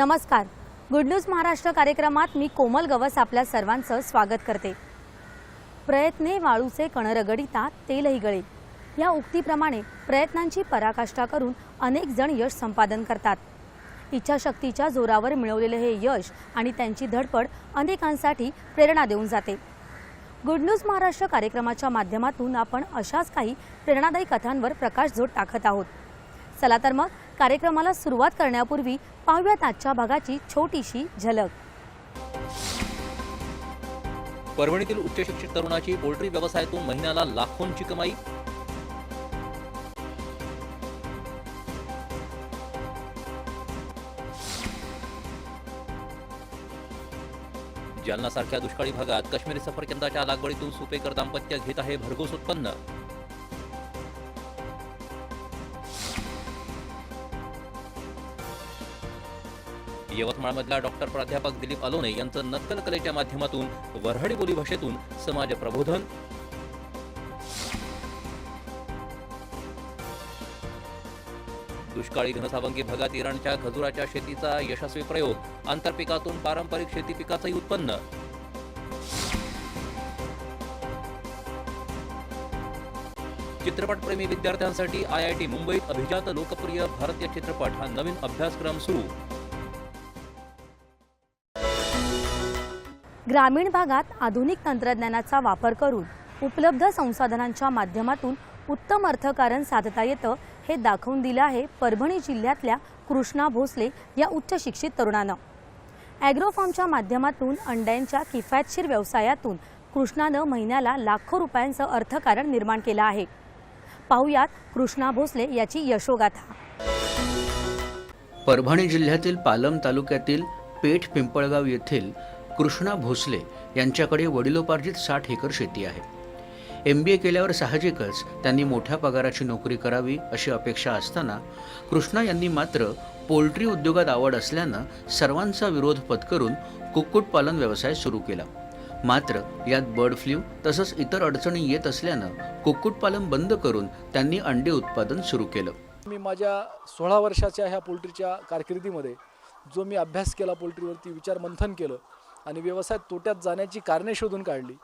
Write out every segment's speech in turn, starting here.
नमस्कार. Good news Maharashtra कार्यक्रमात मी कोमल गवस आपल्या सर्वांचं स्वागत करते. प्रयत्ने वाळूचे कणरगडिता तेलही गळे या उक्तीप्रमाणे प्रयत्नांची पराकाष्ठा करून अनेक जण यश संपादन करतात. इच्छाशक्तीच्या जोरावर मिळवलेले हे यश आणि त्यांची धडपड अनेकांसाठी प्रेरणा देऊन जाते. गुड न्यूज महाराष्ट्र कार्यक्रमाच्या माध्यमातून आपण अशाच काही प्रेरणादायी कथांवर प्रकाशझोत टाकत आहोत. चला तर मग कार्यक्रमाला सुरुवात करण्यापूर्वी पाहूयात आजच्या भागाची छोटीशी झलक. परभणीतील उच्च शिक्षित तरुणाची पोल्ट्री व्यवसायातून महिन्याला लाखोंची कमाई. जालनासारख्या दुष्काळी भागात काश्मीरी सफरचंदाच्या लागवडीतून सुपेकर दाम्पत्य घेत आहे भरघोस उत्पन्न. यवतमाळमधल्या डॉक्टर प्राध्यापक दिलीप अलोने यांचं नक्कल कलेच्या माध्यमातून वऱ्हाडी बोली भाषेतून समाज प्रबोधन. दुष्काळी घनसावंगी भागात इराणच्या खजुराच्या शेतीचा यशस्वी प्रयोग आंतरपिकातून पारंपरिक शेती पिकाचंही उत्पन्न. चित्रपटप्रेमी विद्यार्थ्यांसाठी आय आय टी मुंबईत अभिजात लोकप्रिय भारतीय चित्रपट हा नवीन अभ्यासक्रम सुरू. ग्रामीण भागात आधुनिक तंत्रज्ञानाचा वापर करून उपलब्ध संसाधनांच्या माध्यमातून उत्तम अर्थकारण साधता येतं हे दाखवून दिलं आहे परभणी जिल्ह्यातल्या कृष्णा भोसले या उच्च शिक्षित तरुणानं. ॲग्रोफार्मच्या माध्यमातून अंड्यांच्या किफायतशीर व्यवसायातून कृष्णानं महिन्याला लाखो रुपयांचं अर्थकारण निर्माण केलं आहे. पाहुयात कृष्णा भोसले याची यशोगाथा. परभणी जिल्ह्यातील पालम तालुक्यातील पेठ पिंपळगाव येथील कृष्णा भोसले यांच्याकडे वडिलोपार्जित साठ एकर शेती आहे. एम बी ए केल्यावर साहजिकच त्यांनी मोठ्या पगाराची नोकरी करावी अशी अपेक्षा असताना कृष्णा यांनी मात्र पोल्ट्री उद्योगात आवड असल्यानं सर्वांचा विरोध पत्करून कुक्कुटपालन व्यवसाय सुरू केला. मात्र यात बर्ड फ्ल्यू तसंच इतर अडचणी येत असल्यानं कुक्कुटपालन बंद करून त्यांनी अंडे उत्पादन सुरू केलं. मी माझ्या सोळा वर्षाच्या ह्या पोल्ट्रीच्या कारकिर्दीमध्ये जो मी अभ्यास केला पोल्ट्रीवरती विचार मंथन केलं आणि व्यवसायात तोट्यात जाण्याची कारणे शोधून काढली.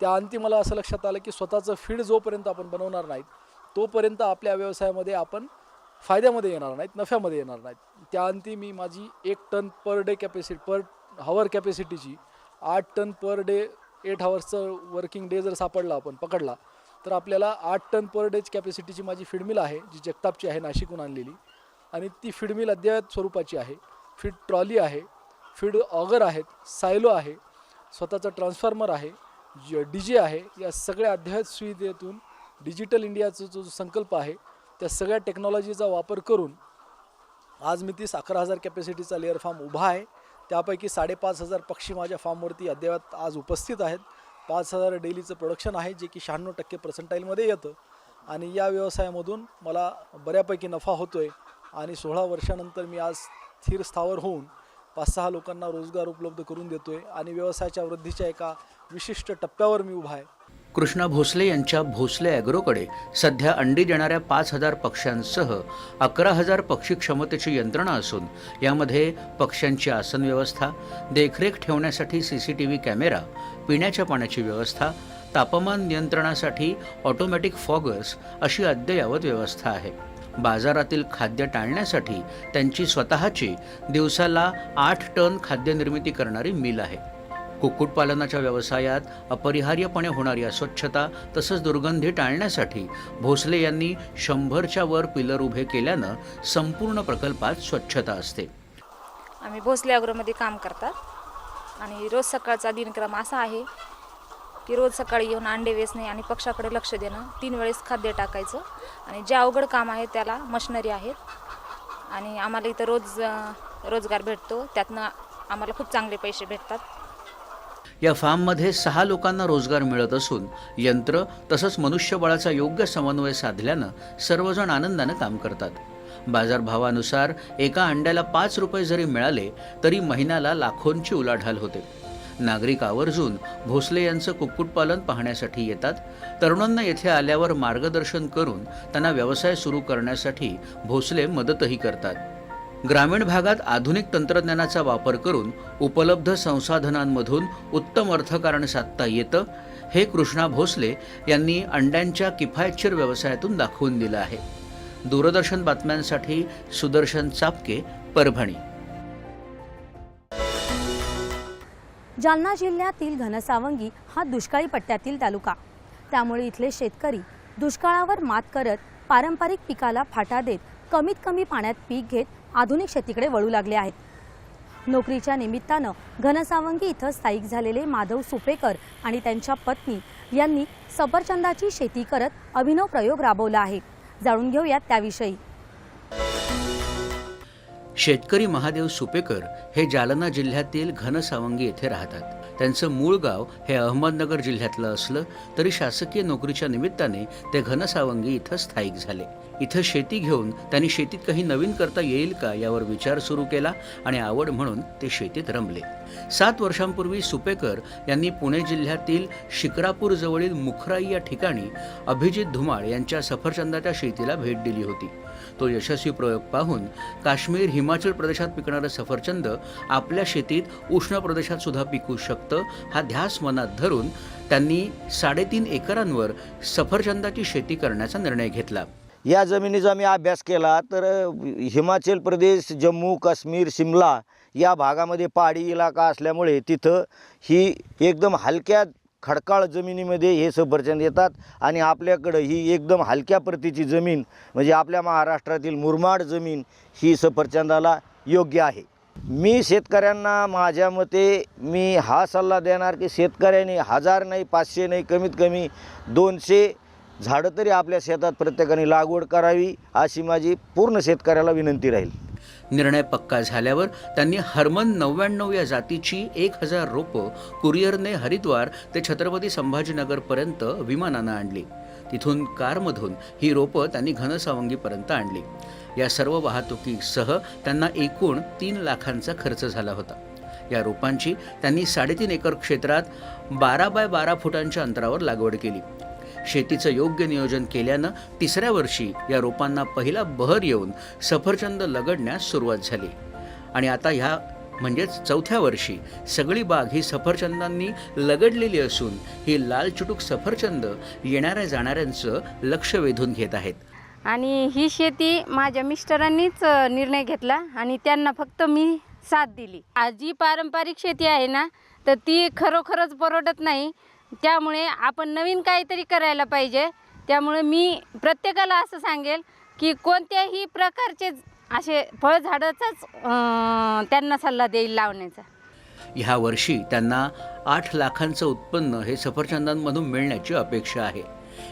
त्या अंती मला असं लक्षात आलं की स्वतःचं फीड जोपर्यंत आपण बनवणार नाहीत तोपर्यंत आपल्या व्यवसायामध्ये आपण फायद्यामध्ये येणार नाहीत नफ्यामध्ये येणार नाहीत. त्या अंती मी माझी एक ton per day capacity per hour कॅपॅसिटीची आठ टन पर डे एट हवर्सचं वर्किंग डे जर सापडला आपण पकडला तर आपल्याला आठ टन पर डेज कॅपॅसिटीची माझी फीडमिल आहे जी जगतापची आहे नाशिकहून आणलेली. आणि ती फीडमिल अद्ययावत स्वरूपाची आहे. फीड ट्रॉली आहे. फीड ऑगर आहेत सायलो आहे स्वतःचं ट्रान्सफॉर्मर आहे डी जे आहे या सगळ्या अद्ययावत सुविधेतून डिजिटल इंडियाचा जो संकल्प आहे त्या सगळ्या टेक्नॉलॉजीचा वापर करून आज मी तीस अकरा हजार कॅपॅसिटीचा लेअर फार्म उभा आहे. त्यापैकी साडेपाच हजार पक्षी माझ्या फार्मवरती अद्ययावत आज उपस्थित आहेत. पाच हजार डेलीचं प्रोडक्शन आहे जे की शहाण्णव टक्के पर्सेंटाईलमध्ये येतं. आणि या व्यवसायामधून मला बऱ्यापैकी नफा होतो आहे आणि सोळा वर्षानंतर मी आज स्थिर स्थावर होऊन पाच सहा लोकांना रोजगार उपलब्ध करून देतो आहे आणि व्यवसायाच्या वृद्धीच्या एका विशिष्ट टप्प्यावर मी उभा आहे. कृष्णा भोसले यांच्या भोसले ॲग्रोकडे सध्या अंडी देणाऱ्या पाच हजार पक्ष्यांसह अकरा हजार पक्षी क्षमतेची यंत्रणा असून यामध्ये पक्ष्यांची आसन व्यवस्था देखरेख ठेवण्यासाठी C C T V camera पिण्याच्या पाण्याची व्यवस्था तापमान नियंत्रणासाठी ऑटोमॅटिक फॉगर्स अशी अद्ययावत व्यवस्था आहे. बाजारातील खाद्य टाळण्यासाठी त्यांची स्वतःची दिवसाला आठ टन खाद्यनिर्मिती करणारी मिल आहे. कुक्कुटपालनाच्या व्यवसायात अपरिहार्यपणे होणारी अस्वच्छता तसंच दुर्गंधी टाळण्यासाठी भोसले यांनी शंभरच्या वर पिलर उभे केल्यानं संपूर्ण प्रकल्पात स्वच्छता असते. आम्ही भोसले अग्रोमध्ये काम करतात. आणि रोज सकाळचा दिनक्रम असा आहे की रोज सकाळी येऊन अंडे वेचणे आणि पक्षाकडे लक्ष देणं तीन वेळेस खाद्य टाकायचं. आणि जे अवघड काम आहे त्याला मशनरी आहेत. आणि आम्हाला इथं रोज रोजगार भेटतो. त्यातनं आम्हाला खूप चांगले पैसे भेटतात. या फार्ममध्ये सहा लोकांना रोजगार मिळत असून यंत्र तसंच मनुष्यबळाचा योग्य समन्वय साधल्यानं सर्वजण आनंदानं काम करतात. बाजारभावानुसार एका अंड्याला पाच रुपये जरी मिळाले तरी महिन्याला लाखोंची उलाढाल होते. नागरिक आवर्जून भोसले यांचं कुक्कुटपालन पाहण्यासाठी येतात. तरुणांना येथे आल्यावर मार्गदर्शन करून त्यांना व्यवसाय सुरू करण्यासाठी भोसले मदतही करतात. ग्रामीण भागात आधुनिक तंत्रज्ञानाचा वापर करून उपलब्ध संसाधनांमधून उत्तम अर्थकारण साधता येतं हे कृष्णा भोसले यांनी अंड्यांच्या किफायतशीर व्यवसायातून दाखवून दिलं आहे. दूरदर्शन बातम्यांसाठी सुदर्शन चापके परभणी. जालना जिल्ह्यातील घनसावंगी हा दुष्काळी पट्ट्यातील तालुका. त्यामुळे इथले शेतकरी दुष्काळावर मात करत पारंपरिक पिकाला फाटा देत कमीत कमी पाण्यात पीक घेत आधुनिक शेतीकडे वळू लागले आहेत. नोकरीच्या निमित्तानं घनसावंगी इथं स्थायिक झालेले माधव सुपेकर आणि त्यांच्या पत्नी यांनी सफरचंदाची शेती करत अभिनव प्रयोग राबवला आहे. जाणून घेऊयात त्याविषयी. शेतकरी महादेव सुपेकर हे जालना जिल्ह्यातील घनसावंगी येथे राहतात. त्यांचं मूळ गाव हे अहमदनगर जिल्ह्यातलं असलं तरी शासकीय नोकरीच्या निमित्ताने ते घनसावंगी इथं स्थायिक झाले. इथं शेती घेऊन त्यांनी शेतीत काही नवीन करता येईल का यावर विचार सुरू केला आणि आवड म्हणून ते शेतीत रमले. सात वर्षांपूर्वी सुपेकर यांनी पुणे जिल्ह्यातील शिक्रापूर जवळील मुखराई या ठिकाणी अभिजित धुमाळ यांच्या सफरचंदाच्या शेतीला भेट दिली होती. तो यशस्वी प्रयोग पाहून काश्मीर हिमाचल प्रदेशात पिकणारं सफरचंद आपल्या शेतीत उष्ण प्रदेशात सुद्धा पिकू शकतं हा ध्यास मनात धरून त्यांनी साडेतीन एकरांवर सफरचंदाची शेती करण्याचा निर्णय घेतला. या जमिनीचा आम्ही अभ्यास केला तर हिमाचल प्रदेश जम्मू काश्मीर शिमला या भागामध्ये पहाडी इलाका असल्यामुळे तिथं ही एकदम हलक्या खडकाळ जमिनीमध्ये हे सफरचंद येतात आणि आपल्याकडं ही एकदम हलक्या प्रतीची जमीन म्हणजे आपल्या महाराष्ट्रातील मुरमाड जमीन ही सफरचंदाला योग्य आहे. मी शेतकऱ्यांना माझ्या मते मी हा सल्ला देणार की शेतकऱ्यांनी हजार नाही पाचशे नाही कमीत कमी दोनशे झाडं तरी आपल्या शेतात प्रत्येकाने लागवड करावी अशी माझी पूर्ण शेतकऱ्याला विनंती राहील. निर्णय पक्का झाल्यावर त्यांनी हरमन नव्याण्णव या जातीची एक हजार रोपं कुरिअरने हरिद्वार ते छत्रपती संभाजीनगरपर्यंत विमानानं आणली. तिथून कारमधून ही रोपं त्यांनी घनसावंगीपर्यंत आणली. या सर्व वाहतुकीसह त्यांना एकूण तीन लाखांचा खर्च झाला होता. या रोपांची त्यांनी साडेतीन एकर क्षेत्रात बारा बाय बारा फुटांच्या अंतरावर लागवड केली. शेतीचं योग्य नियोजन केल्यानं तिसऱ्या वर्षी या रोपांना पहिला बहर येऊन सफरचंद लगडण्यास सुरुवात झाली. आणि आता ह्या म्हणजेच चौथ्या वर्षी सगळी बाग ही सफरचंदांनी लगडलेली असून ही लाल चुटूक सफरचंद येणाऱ्या जाणाऱ्यांचं लक्ष वेधून घेत आहेत. आणि ही शेती माझ्या मिस्टरांनीच निर्णय घेतला आणि त्यांना फक्त मी साथ दिली. आज जी पारंपरिक शेती आहे ना तर ती खरोखरच परवडत नाही. त्यामुळे आपण नवीन काहीतरी करायला पाहिजे. त्यामुळे मी प्रत्येकाला असं सांगेल की कोणत्याही प्रकारचे असे फळझाडाचाच त्यांना सल्ला देईल लावण्याचा. ह्या वर्षी त्यांना आठ लाखांचं उत्पन्न हे सफरचंदांमधून मिळण्याची अपेक्षा आहे.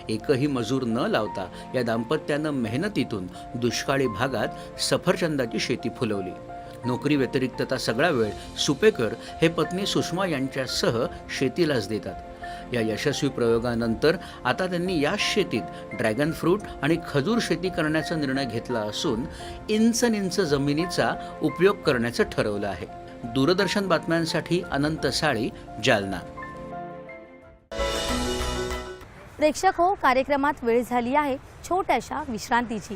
एकही मजूर न लावता या दाम्पत्यानं मेहनतीतून दुष्काळी भागात सफरचंदाची शेती फुलवली. नोकरी व्यतिरिक्तता सगळा वेळ सुपेकर हे पत्नी सुषमा यांच्यासह शेतीलाच देतात. या यशस्वी प्रयोगानंतर आता त्यांनी याच शेतीत ड्रॅगन फ्रूट आणि खजूर शेती करण्याचा निर्णय घेतला असून इंच इंच जमिनीचा उपयोग करण्याचं ठरवलं आहे. दूरदर्शन बातम्यांसाठी अनंत साळी जालना. प्रेक्षक हो कार्यक्रमात वेळ झाली आहे छोट्याशा विश्रांतीची.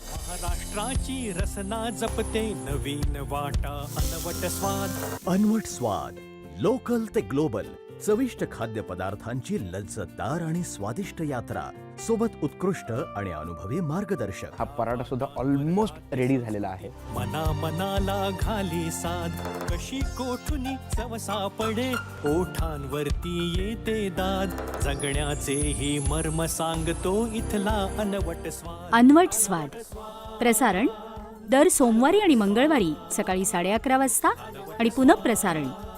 महाराष्ट्राची रसना जपते नवीन वाटा अनवट स्वाद. अनवट स्वाद. लोकल ते ग्लोबल चविष्ट खाद्यपदार्थांची लज्जतदार आणि स्वादिष्ट यात्रा सोबत उत्कृष्ट आणि अनुभवी मार्गदर्शक. हा पराठा सुद्धा ऑलमोस्ट रेडी झालेला आहे. मना मनाला घाली साध कशी कोठुनी चव सापडे? ओठांवरती येते दाद जगण्याचे ही मर्म सांगतो इथला अनवट स्वाद. अनवट स्वाद. प्रसारण दर सोमवारी आणि मंगळवारी सकाळी साडे अकरा वाजता आणि पुनःप्रसारण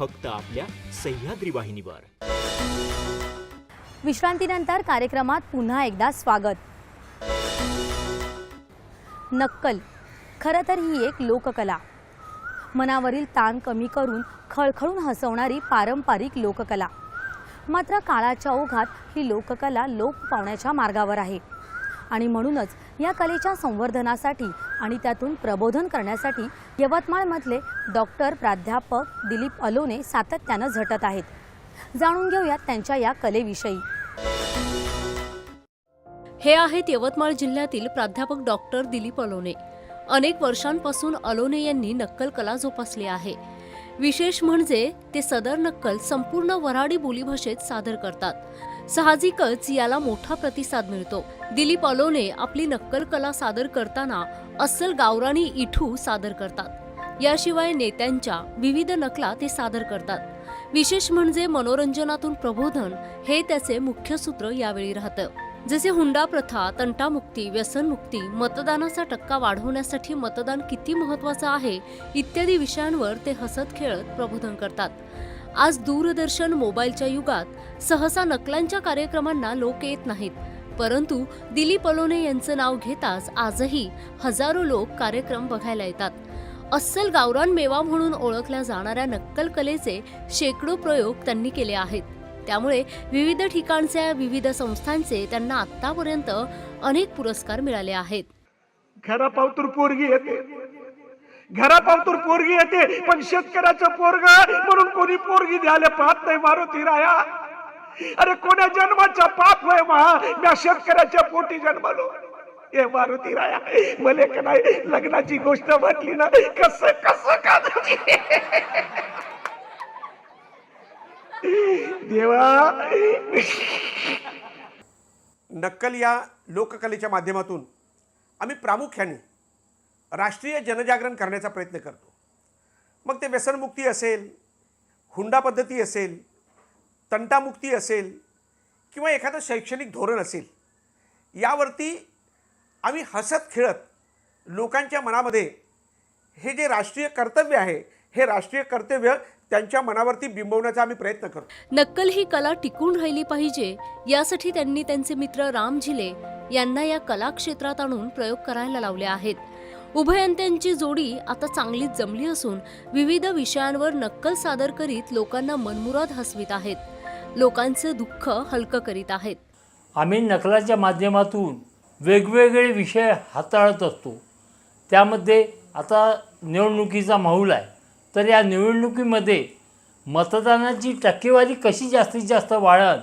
फक्त आपल्या सह्याद्री वाहिनीवर. विश्रांतीनंतर कार्यक्रमात पुन्हा एकदा स्वागत. नक्कल खरं तर ही एक लोककला. मनावरील ताण कमी करून खळखळून हसवणारी पारंपरिक लोककला. मात्र काळाच्या ओघात ही लोककला लोप पावण्याच्या मार्गावर आहे. आणि म्हणूनच या कलेच्या संवर्धनासाठी आणि त्यातून प्रबोधन करण्यासाठी यवतमाळमधले डॉक्टर प्राध्यापक दिलीप अलोने सातत्यानं झटत आहेत. जाणून घेऊयात त्यांच्या या कलेविषयी. हे आहेत यवतमाळ जिल्ह्यातील प्राध्यापक डॉक्टर दिलीप अलोने. अनेक वर्षांपासून अलोने यांनी नक्कल कला जोपासली आहे. विशेष म्हणजे ते सदर नक्कल संपूर्ण वऱ्हाडी बोलीभाषेत सादर करतात. साहजिकच याला मोठा प्रतिसाद मिळतो. दिलीप अलोने आपली नक्कल कला सादर करताना अस्सल गावराणी इठू सादर करतात. याशिवाय नेत्यांच्या विविध नकला ते सादर करतात. विशेष म्हणजे मनोरंजनातून प्रबोधन हे त्याचे मुख्य सूत्र यावेळी राहतं. जसे हुंडा प्रथा तंटामुक्ती व्यसनमुक्ती मतदानाचा टक्का वाढवण्यासाठी मतदान किती महत्वाचं आहे इत्यादी विषयांवर ते हसत खेळत प्रबोधन करतात. आज दूरदर्शन मोबाईलच्या युगात सहसा नकलांच्या कार्यक्रमांना लोक येत नाहीत. परंतु दिलीप अलोने यांचं नाव घेताच आजही हजारो लोक कार्यक्रम बघायला येतात. अस्सल गावरान मेवा म्हणून ओळखल्या जाणाऱ्या नक्कल कलेचे शेकडो प्रयोग त्यांनी केले आहेत. त्यामुळे विविध ठिकाणच्या विविध संस्थांचे त्यांना आतापर्यंत अनेक पुरस्कार मिळाले आहेत. घरा पावतूर पोरगी येते घरा पोरगी येते पण शेतकऱ्याचं पोरग म्हणून कोणी पोरगी द्यायला पाहत नाही मारुती राया. अरे कोण्या जन्माचा पाप होय महा म्या शेतकऱ्याच्या पोटी जन्मलो. ए मारुती राया मले का नाही लग्नाची गोष्ट म्हटली ना कस कस का देवा. नक्कल या लोककलेच्या माध्यमातून आम्ही प्रामुख्याने राष्ट्रीय जनजागरण करण्याचा प्रयत्न करतो. मग ते व्यसनमुक्ती असेल हुंडा पद्धती असेल तंटामुक्ती असेल किंवा एखादं शैक्षणिक धोरण असेल यावरती आम्ही हसत खेळत लोकांच्या मनामध्ये हे जे राष्ट्रीय कर्तव्य आहे हे राष्ट्रीय कर्तव्य त्यांच्या मनावरती बिंबवण्याचा आम्ही प्रयत्न करतो. नक्कल ही कला टिकून राहिली पाहिजे यासाठी त्यांनी त्यांचे मित्र राम झिले यांना या कला क्षेत्रात आणून प्रयोग करायला लावले आहेत. उभयंत्यांची जोडी आता चांगलीच जमली असून विविध विषयांवर नक्कल सादर करीत लोकांना मनमुराद हसवीत आहेत. लोकांचं दुःख हलकं करीत आहेत. आम्ही नकलाच्या माध्यमातून वेगवेगळे विषय हाताळत असतो. त्यामध्ये आता निवडणुकीचा माहोल आहे. तर या निवडणुकीमध्ये मतदानाची टक्केवारी कशी जास्तीत जास्त वाढत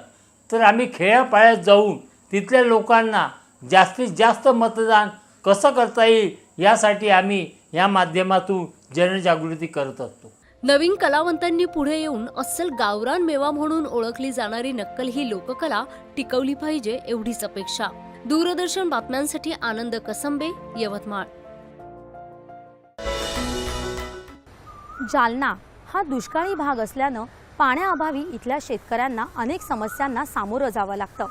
तर आम्ही खेड्यापाड्यात जाऊन तिथल्या लोकांना जास्तीत जास्त मतदान कसं करता येईल यासाठी आम्ही या माध्यमातून जनजागृती करत असतो. नवीन कलावंतांनी पुढे येऊन अस्सल गावरान मेवा म्हणून ओळखली जाणारी नक्कल ही लोककला टिकवली पाहिजे एवढीच अपेक्षा. दूरदर्शन बातम्यांसाठी आनंद कसंबे यवतमाळ. जालना हा दुष्काळी भाग असल्यानं पाण्याअभावी इथल्या शेतकऱ्यांना अनेक समस्यांना सामोरं जावं लागतं.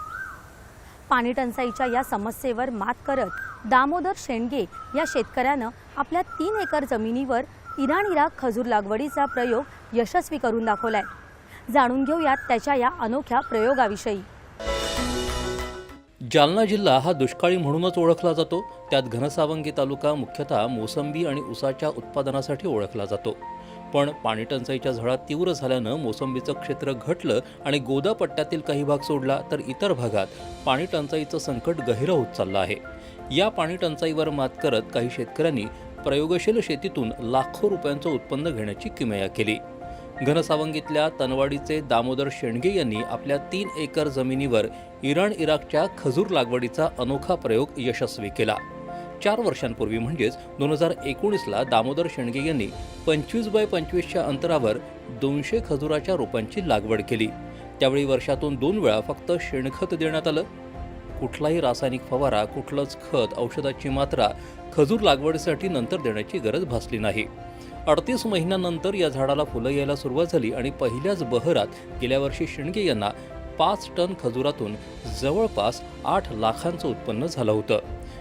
पाणी टंचाईच्या या समस्येवर मात करत दामोदर शेंडगे या शेतकऱ्यानं आपल्या तीन एकर जमिनीवर इराण इराक खजूर लागवडीचा प्रयोग यशस्वी करून दाखवलाय. जाणून घेऊयात त्याच्या या अनोख्या प्रयोगाविषयी. जालना जिल्हा हा दुष्काळी म्हणूनच ओळखला जातो. त्यात घनसावंगी तालुका मुख्यतः मोसंबी आणि उसाच्या उत्पादनासाठी ओळखला जातो. पण पाणीटंचाईच्या झळा तीव्र झाल्यानं मोसंबीचं क्षेत्र घटलं आणि गोदा पट्ट्यातील काही भाग सोडला तर इतर भागात पाणीटंचाईचं संकट गहिरं होत चाललं आहे. या पाणीटंचाईवर मात करत काही शेतकऱ्यांनी प्रयोगशील शेतीतून लाखो रुपयांचं उत्पन्न घेण्याची किमया केली. घनसावंगीतल्या तनवाडीचे दामोदर शेंडगे यांनी आपल्या तीन एकर जमिनीवर इराण इराकच्या खजूर लागवडीचा अनोखा प्रयोग यशस्वी केला. चार वर्षांपूर्वी म्हणजेच दोन हजार एकोणीसला दामोदर शेणगे यांनी पंचवीस बाय पंचवीसच्या अंतरावर दोनशे खजुराच्या रोपांची लागवड केली. त्यावेळी वर्षातून दोन वेळा फक्त शेणखत देण्यात आलं. कुठलाही रासायनिक फवारा कुठलंच खत औषधाची मात्रा खजूर लागवडीसाठी नंतर देण्याची गरज भासली नाही. अडतीस महिन्यानंतर या झाडाला फुलं यायला सुरुवात झाली आणि पहिल्याच बहरात गेल्या वर्षी शेणगे यांना पाच टन खजुरातून जवळपास आठ लाखांचं उत्पन्न झालं होतं.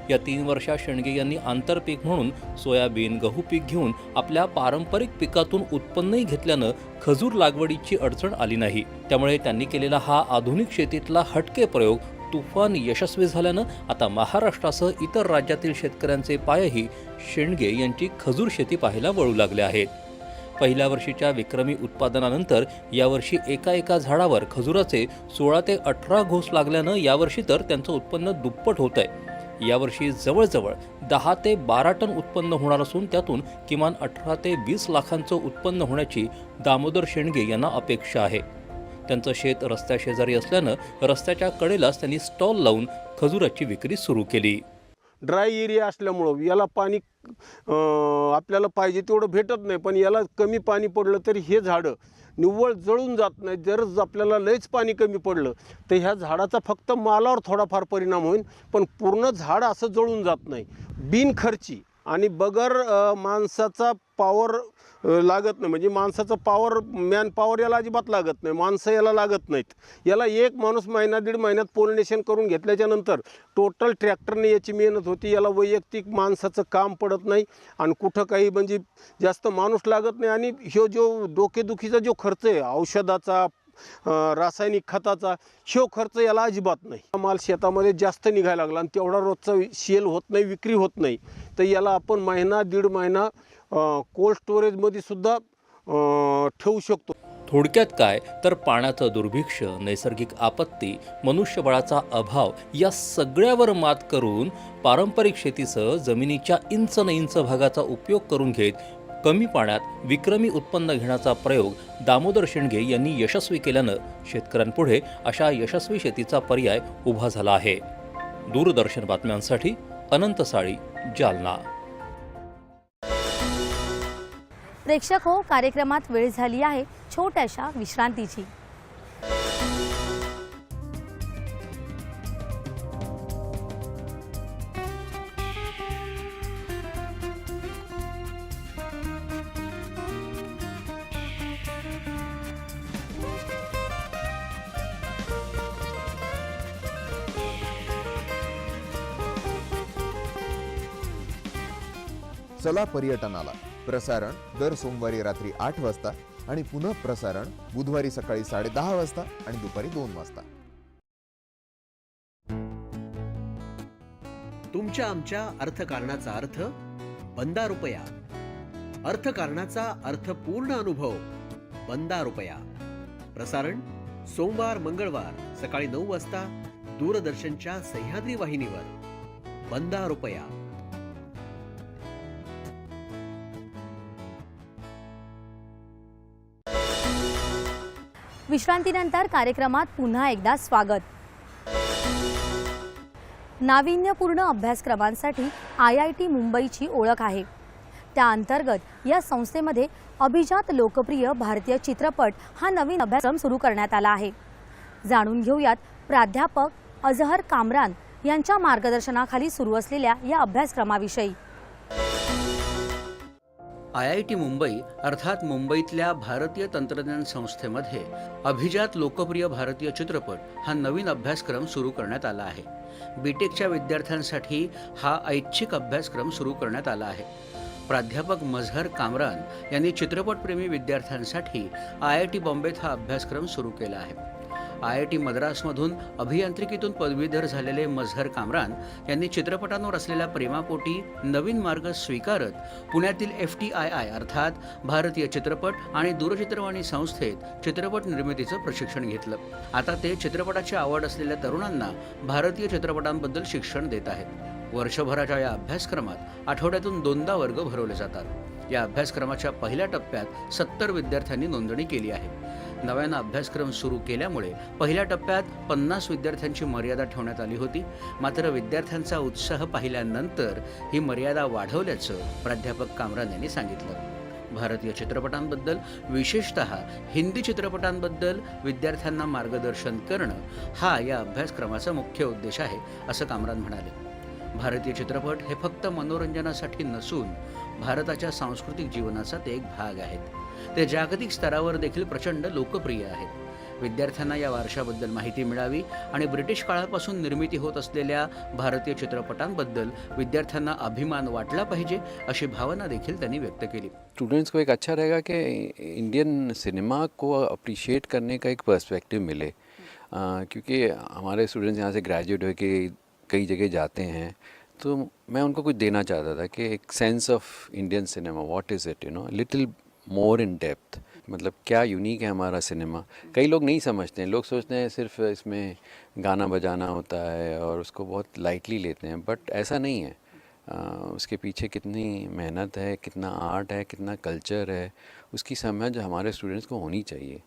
या तीन वर्षात शेणगे यांनी आंतरपीक म्हणून सोयाबीन गहू पीक घेऊन आपल्या पारंपरिक पिकातून उत्पन्नही घेतल्यानं खजूर लागवडीची अडचण आली नाही. त्यामुळे त्यांनी केलेला हा आधुनिक शेतीतला हटके प्रयोग तुफान यशस्वी झाल्यानं आता महाराष्ट्रासह इतर राज्यातील शेतकऱ्यांचे पायही शेंडगे यांची खजूर शेती पाहायला वळू लागले आहेत. पहिल्या वर्षीच्या विक्रमी उत्पादनानंतर यावर्षी एका एका झाडावर खजुराचे सोळा ते अठरा घोस लागल्यानं यावर्षी तर त्यांचं उत्पन्न दुप्पट होत आहे यावर्षी जवळजवळ दहा ते बारा टन उत्पन्न होणार असून त्यातून किमान अठरा ते वीस लाखांचं उत्पन्न होण्याची दामोदर शेंडगे यांना अपेक्षा आहे. त्यांचं शेत रस्त्याशेजारी असल्यानं रस्त्याच्या कडेलाच त्यांनी स्टॉल लावून खजुराची विक्री सुरू केली. ड्राय एरिया असल्यामुळं याला पाणी आपल्याला पाहिजे तेवढं भेटत नाही पण याला कमी पाणी पडलं तरी हे झाडं निव्वळ जळून जात नाही जर आपल्याला लयच पाणी कमी पडलं. तर ह्या झाडाचा फक्त मालावर थोडाफार परिणाम होईल पण पूर्ण झाड असं जळून जात नाही. बिनखर्ची. आणि बगर माणसाचा पॉवर लागत नाही. म्हणजे माणसाचं पॉवर मॅन पॉवर याला अजिबात लागत नाही. माणसं याला लागत नाहीत. याला एक माणूस महिना दीड महिन्यात पोलिनेशन करून घेतल्याच्या नंतर टोटल ट्रॅक्टरने याची मेहनत होती. याला वैयक्तिक माणसाचं काम पडत नाही आणि कुठं काही म्हणजे जास्त माणूस लागत नाही. आणि ह्यो जो डोकेदुखीचा जो खर्च आहे औषधाचा रासायनिक खताचा शो खर्च याला अजिबात नाही. माल शेतामध्ये जास्त निघायला लागला आणि तेवढा रोजचा सेल होत नाही विक्री होत नाही. तर याला आपण महिना दीड महिना कोल्ड स्टोरेजमध्ये सुद्धा अं, ठेवू शकतो. थोडक्यात काय? तर पाण्याचं दुर्भिक्ष नैसर्गिक आपत्ती मनुष्यबळाचा अभाव या सगळ्यावर मात करून पारंपरिक शेतीसह जमिनीच्या इंच न इंच भागाचा उपयोग करून घेत कमी पाण्यात विक्रमी उत्पन्न घेण्याचा प्रयोग दामोदर शेंडगे यांनी यशस्वी केल्यानं शेतकऱ्यांपुढे अशा यशस्वी शेतीचा पर्याय उभा झाला आहे. दूरदर्शन बातम्यांसाठी अनंत साळी जालना. प्रेक्षक हो कार्यक्रमात वेळ झाली आहे छोट्याशा विश्रांतीची. चला पर्यटनाला. प्रसारण दर सोमवारी रात्री आठ वाजता आणि पुन्हा प्रसारण बुधवारी सकाळी साडेदहा वाजता आणि दुपारी दोन वाजता. तुमच्या आमच्या अर्थकारणाचा अर्थ बंदा रुपया अर्थकारणाचा अर्थपूर्ण अनुभव बंदा रुपया प्रसारण सोमवार मंगळवार सकाळी नऊ वाजता दूरदर्शनच्या सह्याद्री वाहिनीवर. बंदा रुपया विश्रांतीनंतर कार्यक्रमात पुन्हा एकदा स्वागत. नाविन्यपूर्ण अभ्यासक्रमांसाठी आय आय टी मुंबईची ओळख आहे. त्या अंतर्गत या संस्थेमध्ये अभिजात लोकप्रिय भारतीय चित्रपट हा नवीन अभ्यासक्रम सुरू करण्यात आला आहे. जाणून घेऊयात प्राध्यापक अजहर कामरान यांच्या मार्गदर्शनाखाली सुरू असलेल्या या अभ्यासक्रमाविषयी. आय आय टी मुंबई अर्थात मुंबईतल्या भारतीय तंत्रज्ञान संस्थेमध्ये अभिजात लोकप्रिय भारतीय चित्रपट हा नवीन अभ्यासक्रम सुरू करण्यात आला आहे. बीटेकच्या विद्यार्थ्यांसाठी हा ऐच्छिक अभ्यासक्रम सुरू करण्यात आला आहे. प्राध्यापक मझहर कामरान यांनी चित्रपटप्रेमी विद्यार्थ्यांसाठी आय आय टी बॉम्बेत हा अभ्यासक्रम सुरू केला आहे. आय आय टी मद्रासमधून अभियांत्रिकीतून पदवीधर झालेले मझहर कामरान यांनी चित्रपटांवर असलेल्या प्रेमापोटी नवीन मार्ग स्वीकारत पुण्यातील एफ टी आय आय अर्थात भारतीय चित्रपट आणि दूरचित्रवाणी संस्थेत चित्रपट निर्मितीचं प्रशिक्षण घेतलं. आता ते चित्रपटाची आवड असलेल्या तरुणांना भारतीय चित्रपटांबद्दल शिक्षण देत आहेत. वर्षभराच्या या अभ्यासक्रमात आठवड्यातून दोनदा वर्ग भरवले जातात. या अभ्यासक्रमाच्या पहिल्या टप्प्यात सत्तर विद्यार्थ्यांनी नोंदणी केली आहे. नव्यानं अभ्यासक्रम सुरू केल्यामुळे पहिल्या टप्प्यात पन्नास विद्यार्थ्यांची मर्यादा ठेवण्यात आली होती. मात्र विद्यार्थ्यांचा उत्साह पाहिल्यानंतर ही मर्यादा वाढवल्याचं प्राध्यापक कामरान यांनी सांगितलं. भारतीय चित्रपटांबद्दल विशेषत हिंदी चित्रपटांबद्दल विद्यार्थ्यांना मार्गदर्शन करणं हा या अभ्यासक्रमाचा मुख्य उद्देश आहे असं कामरान म्हणाले. भारतीय चित्रपट हे फक्त मनोरंजनासाठी नसून भारताच्या सांस्कृतिक जीवनाचा ते एक भाग आहेत. ते जागतिक स्तरावर देखील प्रचंड लोकप्रिय आहेत. विद्यार्थ्यांना या वारशाबद्दल माहिती मिळावी आणि ब्रिटिश काळापासून निर्मिती होत असलेल्या भारतीय चित्रपटांबद्दल विद्यार्थ्यांना अभिमान वाटला पाहिजे अशी भावना देखील त्यांनी व्यक्त केली. स्टूडेंट्स को एक अच्छा रहेगा कि इंडियन सिनेमा को अप्रिशिएट करने का एक पर्सपेक्टिव मिले। क्योंकि हमारे स्टूडेंट्स यहाँ से ग्रेजुएट होके कई जगह जाते हैं तो मैं उनको कुछ देना चाहता था कि एक sense of Indian cinema what is it you know little more in depth मतलब क्या यूनिक है हमारा सिनेमा कई लोग नहीं समझते हैं। लोग सोचते हैं सिर्फ़ इसमें गाना बजाना होता है और उसको बहुत लाइटली लेते हैं बट ऐसा नहीं है। आ, उसके पीछे कितनी मेहनत है कितना आर्ट है कितना कल्चर है उसकी समझ हमारे स्टूडेंट्स को होनी चाहिए।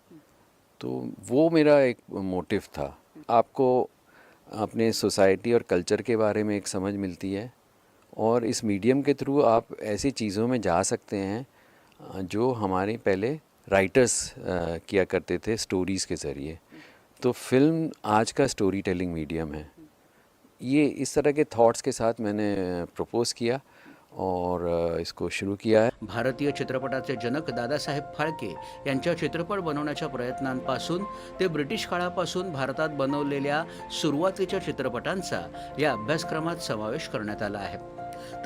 तो वो मेरा एक मोटिव था। आपको अपने सोसाइटी और कल्चर के बारे में एक समझ मिलती है और इस मीडियम के थ्रू आप ऐसी चीज़ों में जा सकते हैं जो हमारे पहले राइटर्स किया करते थे स्टोरीज़ के ज़रिए। तो फिल्म आज का स्टोरी टेलिंग मीडियम है। ये इस तरह के थॉट्स के साथ मैंने प्रपोज किया और इसको शुरू किया है। भारतीय चित्रपटाचे जनक दादासाहेब फाळके यांच्या चित्रपट बनवण्याच्या प्रयत्नांपासून ते ब्रिटिश काळापासून भारतात बनवलेल्या सुरुवातीच्या चित्रपटांचा या अभ्यासक्रमात समावेश करण्यात आला आहे.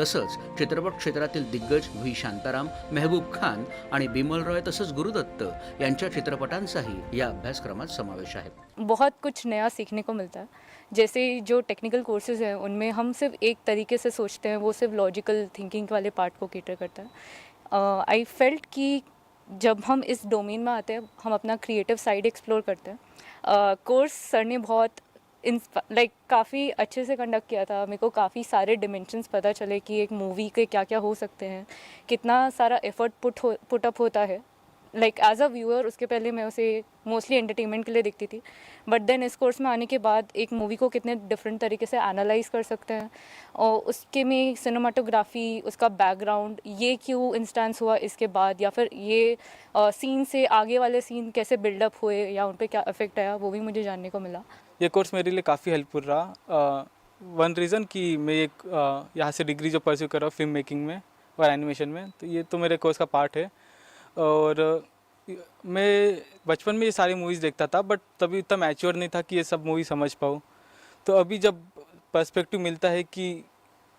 तसंच चित्रपट क्षेत्रातील दिग्गज व्ही. शांताराम मेहबूब खान आणि बिमल रॉय तसंच गुरुदत्त यांच्या चित्रपटांचाही या अभ्यासक्रमात समावेश आहे. बहुत कुछ नया सीखने को मिलता है। जैसे जो टेक्निकल कोर्सेज हैं उनमें हम सिर्फ एक तरीके से सोचते हैं वो सिर्फ लॉजिकल थिंकिंग वाले पार्ट को केटर करता है। आई फेल्ट कि जब हम इस डोमेन में आते हैं हम अपना क्रिएटिव साइड एक्सप्लोर करते हैं। कोर्स सर ने बहुत लाइक काफ़ी अच्छे से कंडक्ट किया था। मेरे को काफ़ी सारे डिमेंशंस पता चले कि एक मूवी के क्या क्या हो सकते हैं। कितना सारा एफर्ट पुट हो पुट अप होता है। लाइक एज अ व्यूअर उसके पहले मैं उसे मोस्टली एंटरटेनमेंट के लिए देखती थी। बट देन इस कोर्स में आने के बाद एक मूवी को कितने डिफरेंट तरीके से एनालाइज कर सकते हैं। और उसके में सिनेमाटोग्राफी उसका बैकग्राउंड ये क्यों इंस्टेंस हुआ इसके बाद? या फिर ये सीन से आगे वाले सीन कैसे बिल्डअप हुए? या उन पर क्या इफ़ेक्ट आया? वो भी मुझे जानने को मिला। ये कोर्स मेरे लिए काफ़ी हेल्पफुल रहा। वन रीज़न कि मैं एक यहाँ से डिग्री जो परस्यू कर रहा हूँ फ़िल्म मेकिंग में और एनिमेशन में तो ये तो मेरे कोर्स का पार्ट है। और, मैं बचपन में ये सारी मूवीज़ देखता था बट तभी इतना मैच्योर नहीं था कि ये सब मूवी समझ पाऊँ। तो अभी जब पर्सपेक्टिव मिलता है कि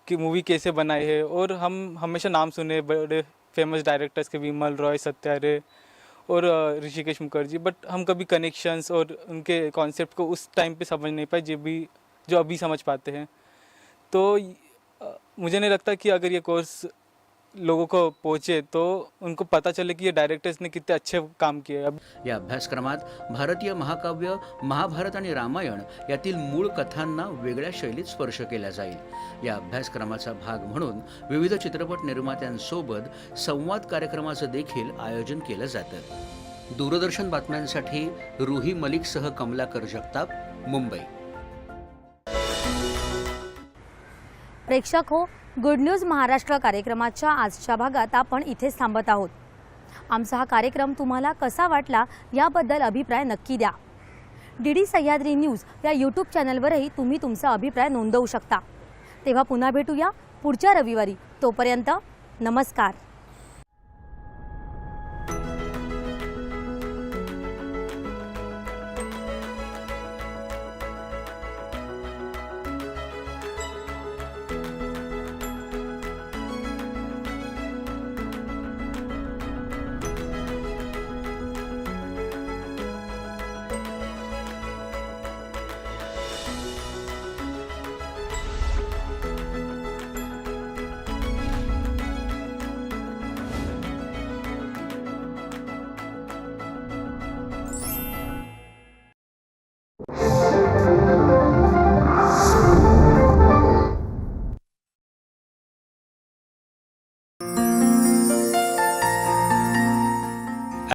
कि मूवी कैसे बनाई है, और हम हमेशा नाम सुने बड़े फ़ेमस डायरेक्टर्स के विमल रॉय सत्या रे और ऋषिकेश मुखर्जी बट हम कभी कनेक्शंस और उनके कॉन्सेप्ट को उस टाइम पे समझ नहीं पाए जो भी, जो अभी समझ पाते हैं। तो मुझे नहीं लगता कि अगर ये कोर्स लोगों को पहुँचे तो उनको पता चले कि ये डायरेक्टर्स ने कितने अच्छे काम किए अब या अभ्यासक्रमात भारतीय महाकाव्य महाभारत आणि रामायण यातील मूळ कथांना वेगळ्या शैलीत स्पर्श केला जाईल. या अभ्यासक्रमाचा भाग म्हणून विविध चित्रपट निर्मात्यांसोबत संवाद कार्यक्रमाचं देखील आयोजन केलं जातं. दूरदर्शन बातम्यांसाठी रुही मलिकसह कमलाकर जगताप मुंबई. प्रेक्षक हो गुड न्यूज महाराष्ट्र कार्यक्रमाच्या आजच्या भागात आपण इथेच थांबत आहोत. आमचा हा कार्यक्रम तुम्हाला कसा वाटला याबद्दल अभिप्राय नक्की द्या. डी डी सह्याद्री न्यूज या यूट्यूब चॅनलवरही तुम्ही तुमचा अभिप्राय नोंदवू शकता. तेव्हा पुन्हा भेटूया पुढच्या रविवारी. तोपर्यंत नमस्कार.